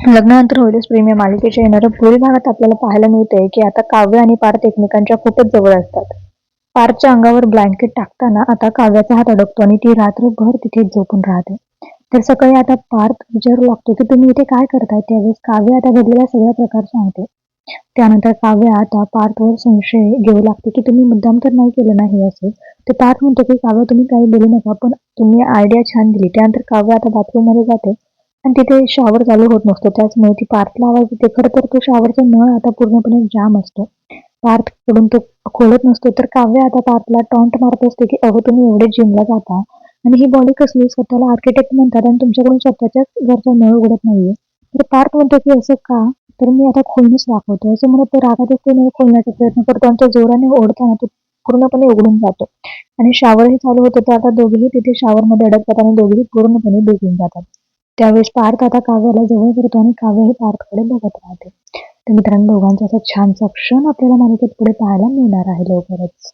लग्नानंतर होईलच प्रेम या मालिकेच्या येणाऱ्या पुढील भागात आपल्याला पाहायला मिळते की आता काव्य आणि पार्थ एकमेकांच्या खूपच जवळ असतात. पार्थच्या अंगावर ब्लँकेट टाकताना आता काव्याचा हात अडकतो आणि ती रात्रभर तिथे झोपून राहते. तर सकाळी आता पार्थ विचारू लागतो की तुम्ही इथे काय करताय? त्यावेळेस काव्य आता घडलेला सगळा प्रकार सांगते. त्यानंतर काव्य आता पार्थवर संशय घेऊ लागते की तुम्ही मुद्दाम तर नाही केलं नाही असं. ते पार्थ म्हणतो की काव्य तुम्ही काही बोलू नका पण तुम्ही आयडिया छान दिली. त्यानंतर काव्य आता बाथरूममध्ये जाते. आणि तिथे शॉवर चालू होत नसतो. त्याचमुळे ती पार्थला आवाज देते खरं तर तो शॉवरचा नळ आता पूर्णपणे जाम असतो. पार्थकडून तो खोलत नसतो. तर काव्य आता पार्थला टॉन्ट मारत असते की अहो तुम्ही एवढे जिमला जाता आणि ही बॉडी कसली? स्वतःला आर्किटेक्ट म्हणतात आणि तुमच्याकडून स्वतःच्याच घरचा नळ उघडत नाहीये. तर पार्थ म्हणतो की असं का? तर मी आता खोलूनच दाखवतो. असं म्हणत तो रागात ते नळ खोलण्याचा प्रयत्न करतो. आणि तो जोराने ओढताना तो पूर्णपणे उघडून जातो. आणि शॉवरही चालू होतो तर आता दोघेही तिथे शॉवरमध्ये अडकतात आणि दोघेही पूर्णपणे डुबून जातात. त्यावेळेस पार्थ आता काव्याला जवळ करतो आणि काव्य हे पार्थकडे बघत राहते. तर मित्रांनो दोघांचा असा छानसा क्षण आपल्याला मालिकेत पुढे पाहायला मिळणार आहे लवकरच.